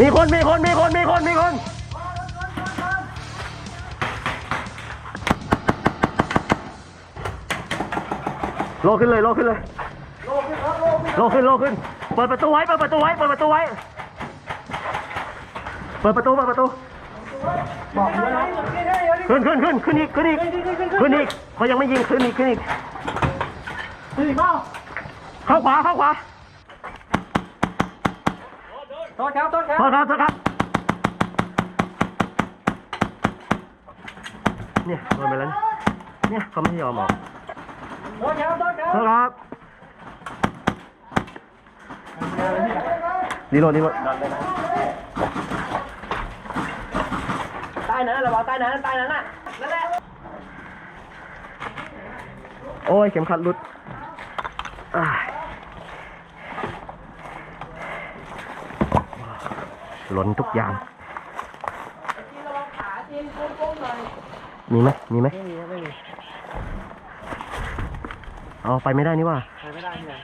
มีคนมีคนมีคนมีคนมีคนโลขึ้นเลยโลขึ้นเลยโลขึ้นโลขึ้นเปิดประตูไว้เปิดประตูไว้เปิดประตูไว้เปิดประตูเปิดประตูขึ้นขึ้นขึ้นขึ้นอีกขึ้นอีกขึ้นอีกเขายังไม่ยิงขึ้นอีกขึ้นอีกเข้าขวาเข้าขวา โทษครับโทษครับ โทษครับโทษครับ เนี่ยโดนไปแล้วเนี่ยเนี่ยเขาไม่ยอมออกโทษครับโทษครับโทษครับรีโหลดรีโหลดใต้นั้นระวังใต้นั้นใต้นั้นน่ะนั่นแหละโอ้ยเข็มขัดหลุดอ้า หล่นทุกอย่าง มีไหมมีไหมไม่มีไม่มีเอาไปไม่ได้นี่ว่าไปไม่ได้เนี่ย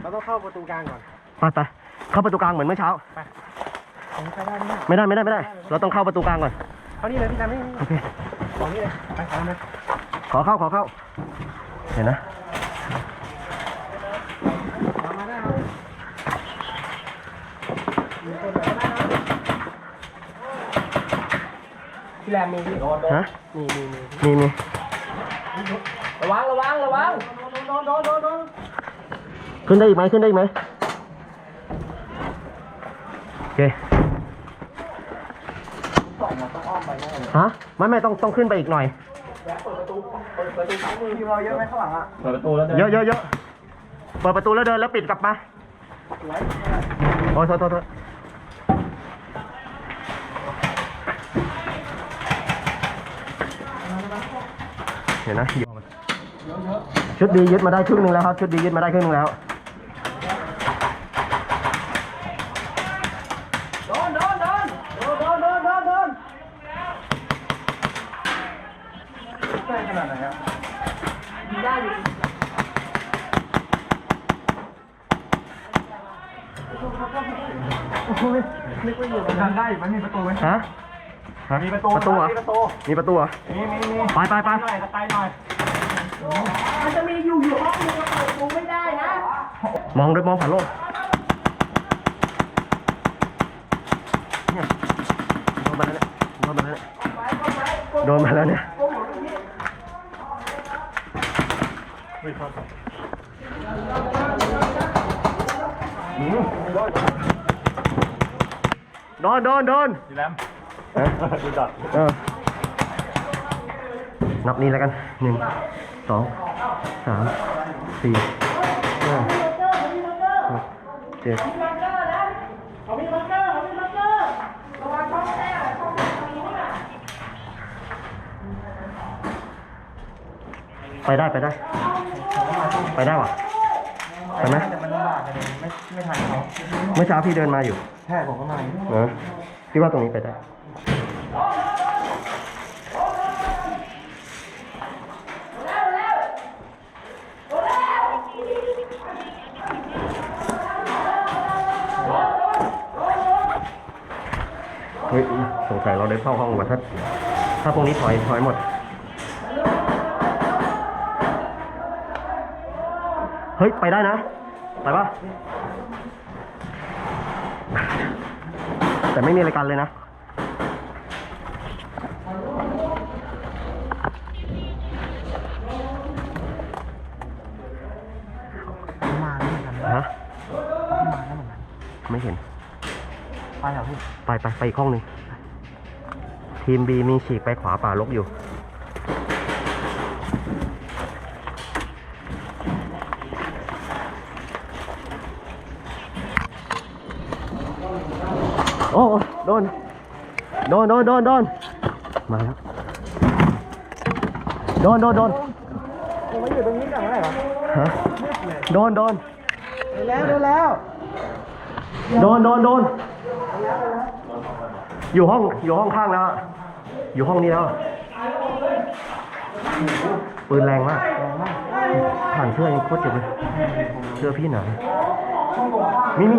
เราต้องเข้าประตูกลางก่อนไปไปเข้าประตูกลางเหมือนเมื่อเช้า ผมไปได้ไหมไม่ได้ไม่ได้ไม่ได้ เราต้องเข้าประตูกลางก่อน เข้านี่เลยพี่ดำนี่โอเค ของนี่เลยไปตามมาขอเข้าขอเข้า เห็นนะ ตามมาได้ครับ พี่แรมมีพี่ฮะ มีมีมีมีมีระวังระวังระวังโดนโดนโดนโดนขึ้นได้อีกไหมขึ้นได้อีกไหมโอเคฮะไม่ไม่ต้องต้องขึ้นไปอีกหน่อยทีมเราเยอะไหมข้างหลังอะเยอะเยอะเยอะเปิดประตูแล้วเดินแล้วปิดกลับมา โอ้ยโทษโทษโทษ เห็นนะชุดดียึดมาได้ครึ่งหนึ่งแล้วครับ ชุดดียึดมาได้ครึ่งหนึ่งแล้วโดนโดนโดนโดนโดนโดนโดนโดนใกล้ขนาดไหนอะได้อยู่ทำได้อยู่มันมีประตูไหมฮะ ฮะมีประตูประตูเหรอมีประตู มีประตูเหรอมีมีมีไปไปไปหน่อยไกลหน่อยมันจะมีอยู่อยู่ห้องนึงเปิดประตูไม่ได้นะ มองด้วยมองผ่านโลกเนี่ยโดนมาแล้วเนี่ยโดนมาแล้วเนี่ยโดนมาแล้วเนี่ยโดนโดนโดนดีแลม ฮะดูดัดเออนับนี้แล้วกันหนึ่งสองสามสี่ห้าหกเจ็ดเขามีบังเกอร์เขามีบังเกอร์ระวังช่องแท้ช่องแท้ตรงนี้นี่แหละไปได้ไปได้ ไปได้วะไปไหมแต่มันลำบากกันเองไม่ไม่ทันเขาเมื่อเช้าพี่เดินมาอยู่ใช่ผมก็มาเออพี่ว่าตรงนี้ไปได้ ฮ้ยสงสัยเราได้เข้าห้องว่ะถ้าถ้าพวกนี้ถอยถอยหมด เฮ้ย ไปได้นะ ไปปะแต่ไม่มีอะไรกันเลยนะมาแล้วเหมือนกันฮะมาแล้วเหมือนกันไม่เห็น ไปเหรอพี่ไปไปไปอีกห้องหนึ่งทีมบีมีฉีกไปขวาป่าลกอยู่ โอ้โอ้โดน โดนโดนโดนโดนมาแล้ว โดนโดนโดนผมมาอยู่ตรงนี้กันอะไรเหรอฮะโดนโดนเร็วเร็วแล้ว โดนโดนโดน อยู่ห้องอยู่ห้องข้างแล้ว อยู่ห้องนี้แล้ว ปืนแรงมากผ่านเสื้อยังโคตรเจ็บเลยเสื้อพี่หนามีมี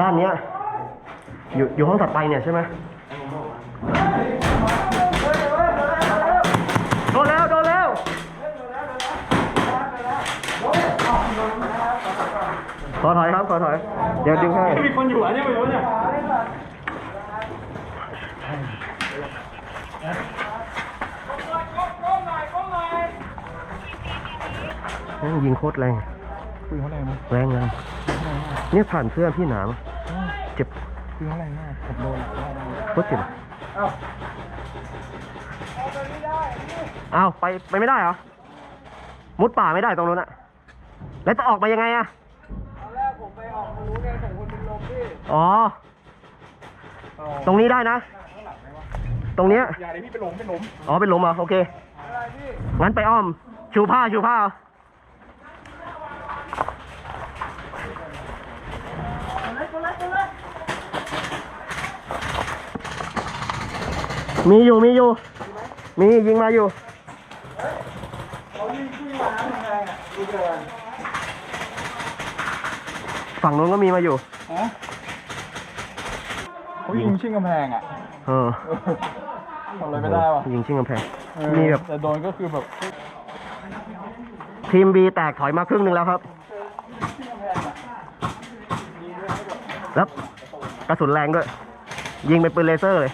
ด้านเนี้ย อยู่อยู่ห้องถัดไปเนี่ยใช่ไหมโดนแล้วโดนแล้วขอถอยครับขอถอย เดี๋ยวดึงให้มีคนอยู่อะเนี่ยไม่รู้เนี่ย แม่งยิงโคตรแรงปืนเขาแรงมั้ยแรงแรงเนี่ยผ่านเสื้อพี่หนามเจ็บปืนเขาแรงมากผมโดนโคตรเจ็บอ้าวไปไปไม่ได้เหรอ มุดป่าไม่ได้ตรงนู้นอะแล้วจะออกมายังไงอะตอนแรกผมไปออกรู้ไงผมคนเป็นลมพี่ อ๋อ ตรงนี้ได้นะ ตรงเนี้ยอย่าเลยพี่ไปหลงไปหลงอ๋อเป็นหลุมเหรอโอเค งั้นไปอ้อม ชูผ้าชูผ้าเอา มีอยู่มีอยู่ มียิงมาอยู่ฝั่งนู้นก็มีมาอยู่เขายิงชิงกำแพงอะเออทำอะไรไม่ได้ว่ะยิงชิงกำแพงเออมีแบบแต่โดนก็คือแบบ ทีมบีแตกถอยมาครึ่งหนึ่งแล้วครับแล้วกระสุนแรงด้วย ยิงเป็นปืนเลเซอร์เลย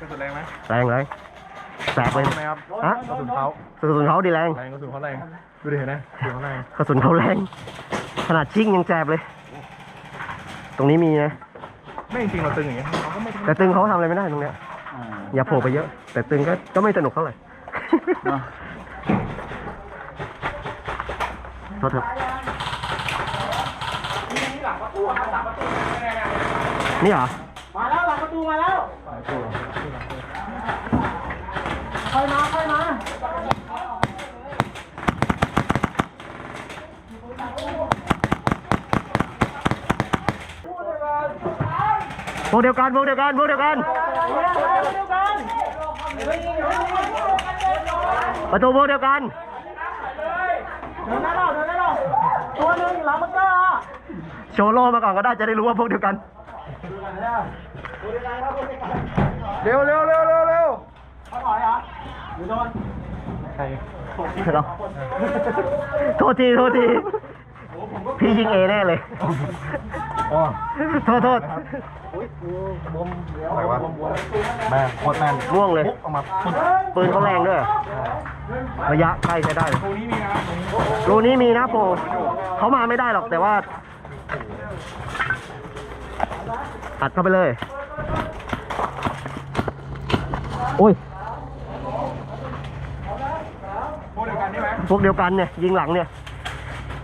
กระสุนแรงไหมแรงเลยแตกเลยไหมครับฮะกระสุนเขากระสุนเขาดีแรงแรงกระสุนเขาแรงดูดิเห็นไหมกระสุนเขาแรงกระสุนเขาแรงขนาดชิ่งยังแจบเลย ตรงนี้มีนะไม่จริงๆเราตึงอย่างเงี้ยเขาก็ไม่แต่ตึงเขาทำอะไรไม่ได้ตรงเนี้ยอย่าโผล่ไปเยอะ แต่ตึงก็ก็ไม่สนุกเท่าไหร่โทษครับนี่เหรอมาแล้วหลังประตูมาแล้ว ค่อยมาค่อยมาพวกเดียวกันพวกเดียวกันพวกเดียวกันประตูพวกเดียวกันเดินได้หรอเดินได้หรอตัวหนึ่งหลังมันก็โชว์โล่มาก่อนก็ได้จะได้รู้ว่าพวกเดียวกันเร็วเร็วเร็วเร็วเร็วเขาถอยเหรอหรือโดน ใครเราโทษทีโทษทีพี่ยิงเอแน่เลยอ๋อโทษโทษอะไรวะแม่โคตรแม่นม่วงเลยปุ๊บออกมาปุ๊บปืนเขาแรงด้วยระยะใกล้ใช้ได้เลยตรงนี้มีนะตรงนี้รูนี้มีนะโปรเขามาไม่ได้หรอกแต่ว่าอัดเข้าไปเลย โอ้ย พวกเดียวกันใช่ไหม พวกเดียวกันเนี่ยยิงหลังเนี่ย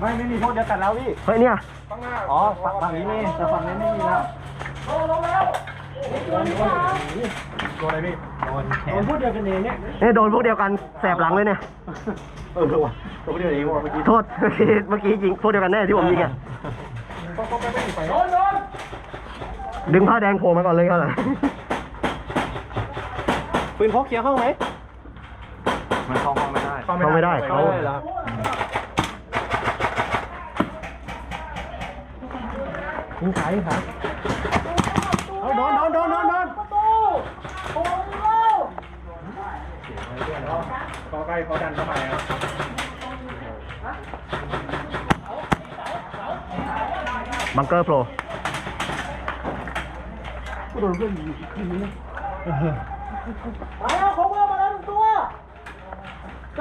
ไม่ไม่มีพวกเดียวกันแล้วพี่เฮ้ยเนี่ยข้างหน้าอ๋อฝั่งนี้มีแต่ฝั่งนี้ไม่มีแล้วโดนอะไรพี่โดนแขนพูดเดียวกันเองเนี่ยเนี่ยโดนพวกเดียวกันแสบหลังเลยเนี่ยเออว่ะโดนเดียวเองว่ะเมื่อกี้โทษเมื่อกี้เมื่อกี้ยิงพวกเดียวกันแน่ที่ผมยิงอะก็ก็ไม่ไม่ไปโดนโดนดึงผ้าแดงโผล่มาก่อนเลยก็เลยปืนพกเคลียร์ห้องไหมมันเข้าห้องไม่ได้ เข้าไม่ได้เขาแล้วยิงขายยิงขายเอาโดนโดนโดนโดนโดนประตูโอ้ยก็ใกล้เขาดันเข้าไปครับบังเกอร์โผล่มาแล้วขอเบอร์